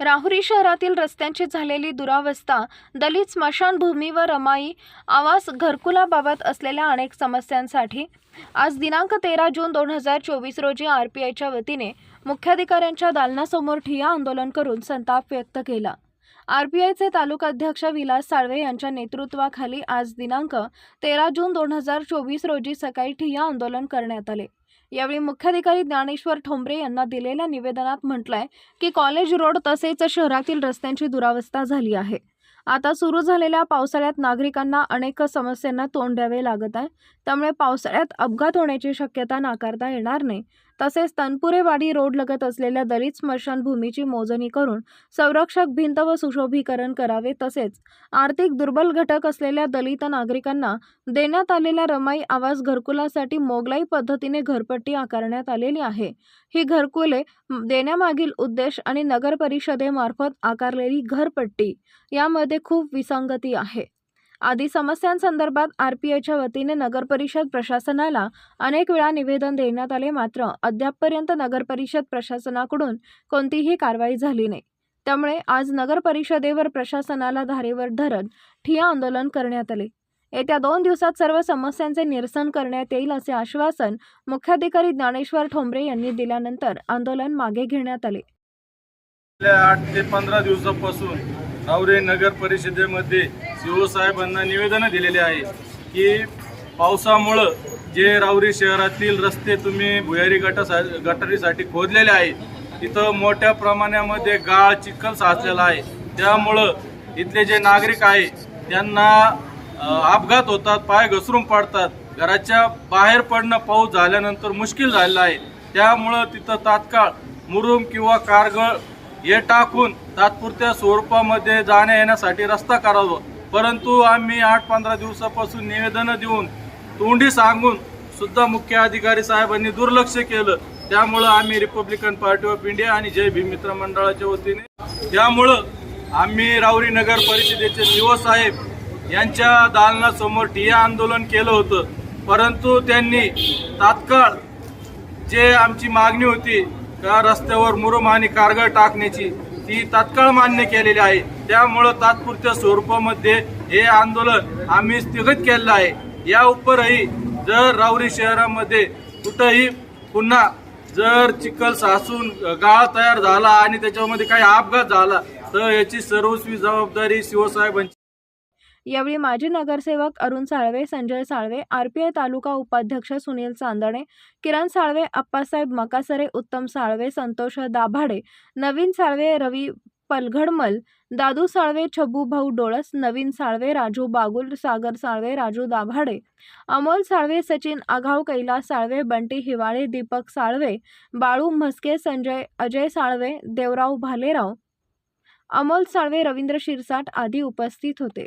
राहुरी शहरातील रस्त्यांची झालेली दुरावस्था दलित स्मशानभूमी व रमाई आवास घरकुलाबाबत असलेल्या अनेक समस्यांसाठी आज दिनांक तेरा जून दोन हजार चोवीस रोजी आर पी आयच्या वतीने मुख्याधिकाऱ्यांच्या दालनासमोर ठिय्या आंदोलन करून संताप व्यक्त केला. आर पी आयचे तालुकाध्यक्ष विलास साळवे यांच्या नेतृत्वाखाली आज दिनांक तेरा जून दोन हजार चोवीस रोजी सकाळी ठिय्या आंदोलन करण्यात आले. यावेळी मुख्याधिकारी ज्ञानेश्वर ठोंबरे यांना दिलेल्या निवेदनात म्हटलंय की कॉलेज रोड तसेच शहरातील रस्त्यांची दुरावस्था झाली आहे. आता सुरू झालेल्या पावसाळ्यात नागरिकांना अनेक समस्यांना तोंड द्यावे लागत आहे. त्यामुळे पावसाळ्यात अपघात होण्याची शक्यता नाकारता येणार नाही. तसेच तनपुरेवाडी रोड लगत असलेल्या दलित स्मशानभूमीची मोजणी करून संरक्षक भिंत व सुशोभीकरण करावे. तसेच आर्थिक दुर्बल घटक असलेल्या दलित नागरिकांना देण्यात आलेल्या रमाई आवास घरकुलासाठी मोगलाई पद्धतीने घरपट्टी आकारण्यात आलेली आहे. ही घरकुले देण्यामागील उद्देश आणि नगर परिषदेमार्फत आकारलेली घरपट्टी यामध्ये खूप विसंगती आहे. आदी समस्यांसंदर्भात आर पी आयच्या वतीने नगरपरिषद प्रशासनाला अनेक वेळा निवेदन देण्यात आले मात्र अद्यापपर्यंत नगरपरिषद प्रशासनाकडून कोणतीही कारवाई झाली नाही. त्यामुळे आज नगरपरिषदेवर प्रशासनाला धारेवर धरत ठिया आंदोलन करण्यात आले. येत्या दोन दिवसात सर्व समस्यांचे निरसन करण्यात येईल असे आश्वासन मुख्याधिकारी ज्ञानेश्वर ठोंबरे यांनी दिल्यानंतर आंदोलन मागे घेण्यात आले. आठ ते पंधरा दिवसापासून नगर परिषदेमध्ये शिवसाहेबांना साहेबांना निवेदनं दिलेले आहे की पावसामुळं जे रावरी शहरातील रस्ते तुम्ही भुयारी गटासा गटारीसाठी खोदलेले आहे तिथं मोठ्या प्रमाणामध्ये गाळ चिखल साचलेला आहे. त्यामुळं इथले जे नागरिक आहे त्यांना अपघात होतात पाय घसरून पडतात. घराच्या बाहेर पडणं पाऊस झाल्यानंतर मुश्किल झालेलं आहे. त्यामुळं तिथं तात्काळ मुरुम किंवा कारगळ हे टाकून तात्पुरत्या स्वरूपामध्ये जाण्या येण्यासाठी रस्ता करावा. परंतु आम्ही आठ पंधरा दिवसापासून निवेदनं देऊन तोंडी सांगून सुद्धा मुख्य अधिकारी साहेबांनी दुर्लक्ष केलं. त्यामुळं आम्ही रिपब्लिकन पार्टी ऑफ इंडिया आणि जय भीम मित्र मंडळाच्या वतीने त्यामुळं आम्ही रावरी नगर परिषदेचे शिव साहेब यांच्या दालनासमोर ठिय्या आंदोलन केलं होतं. परंतु त्यांनी तात्काळ जे आमची मागणी होती त्या रस्त्यावर मुरुम आणि कारगळ टाकण्याची ती तात्काळ मान्य केलेली आहे. त्यामुळं तात्पुरत्या स्वरूपामध्ये हे आंदोलन आम्ही स्थगित केलेलं आहे. या उपरही जर रावरी शहरामध्ये कुठंही पुन्हा जर चिखल सासून गाळ तयार झाला आणि त्याच्यामध्ये काही अपघात झाला तर याची सर्वस्वी जबाबदारी शिवसाहेबांची यावेळी माजी नगरसेवक अरुण साळवे संजय साळवे आरपीआय तालुका उपाध्यक्ष सुनील चांदणे किरण साळवे अप्पासाहेब मकासरे उत्तम साळवे संतोष दाभाडे नवीन साळवे रवी पलघडमल दादू साळवे छबू भाऊ डोळस नवीन साळवे राजू बागुल सागर साळवे राजू दाभाडे अमोल साळवे सचिन आघाव कैलास साळवे बंटी हिवाळे दीपक साळवे बाळू म्हस्के संजय अजय साळवे देवराव भालेराव अमोल साळवे रवींद्र शिरसाट आदी उपस्थित होते.